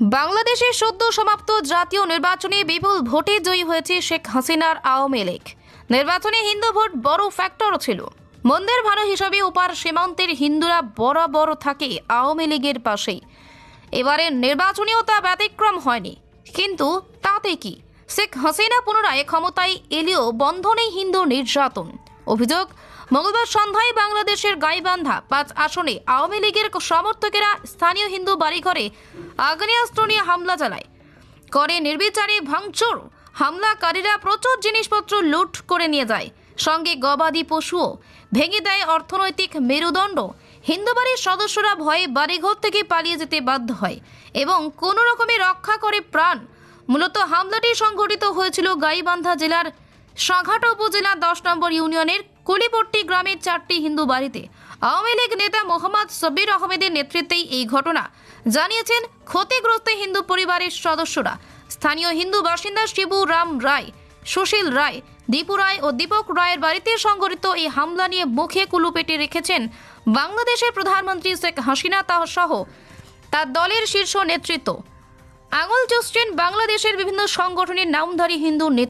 বাংলাদেশের সদ্য সমাপ্ত জাতীয় নির্বাচনে বিপুল ভোটে জয়ী হয়েছে শেখ হাসিনার আওয়ামী লীগ। নির্বাচনে হিন্দু ভোট বড় ফ্যাক্টর ছিল। মন্দের ভালো হিসাবে ওপার সীমান্তের হিন্দুরা বরাবর থাকে আওয়ামী লীগের পাশেই। এবারে নির্বাচনেও তা ব্যতিক্রম হয়নি। কিন্তু তাতে কি? শেখ হাসিনা পুনরায় ক্ষমতায় এলেও বন্ধ নেই হিন্দু নির্যাতন। অভিযোগ মঙ্গলবার সন্ধ্যায় বাংলাদেশের গাইবান্ধা পাঁচ আসনে আওয়ামী লীগের সমর্থকেরা স্থানীয় হিন্দু বাড়িঘরে আগ্নেয়াস্ত্র নিয়ে হামলা চালায়। করে নির্বিচারে ভাঙচুর, হামলাকারীরা প্রচুর জিনিসপত্র লুট করে নিয়ে যায়। সঙ্গে গবাদি পশুও ভেঙে দেয় অর্থনৈতিক মেরুদণ্ড। হিন্দু বাড়ির সদস্যরা ভয়ে বাড়িঘর থেকে পালিয়ে যেতে বাধ্য হয় এবং কোনো রকমে রক্ষা করে প্রাণ। মূলত হামলাটি সংঘটিত হয়েছিল গাইবান্ধা জেলার সাঘাট উপজেলা দশ নম্বর ইউনিয়নের কুলিপট্টি গ্রামের চারটি হিন্দু বাড়িতে আওয়ামী লীগ নেতা মোহাম্মদ সবির আহমেদের নেতৃত্বেই এই ঘটনা। জানিয়েছেন, ক্ষতিগ্রস্ত হিন্দু পরিবারের সদস্যরা। স্থানীয় হিন্দু বাসিন্দা শিবু রাম রায়, সুশীল রায়, দীপু রায় ও দীপক রায়ের বাড়িতে সংঘটিত এই হামলা নিয়ে মুখে কুলু পেটে রেখেছেন বাংলাদেশের প্রধানমন্ত্রী শেখ হাসিনা তাহ সহ তার দলের শীর্ষ নেতৃত্ব। আঙুল চুষছেন বাংলাদেশের বিভিন্ন সংগঠনের নামধারী হিন্দু নেতা।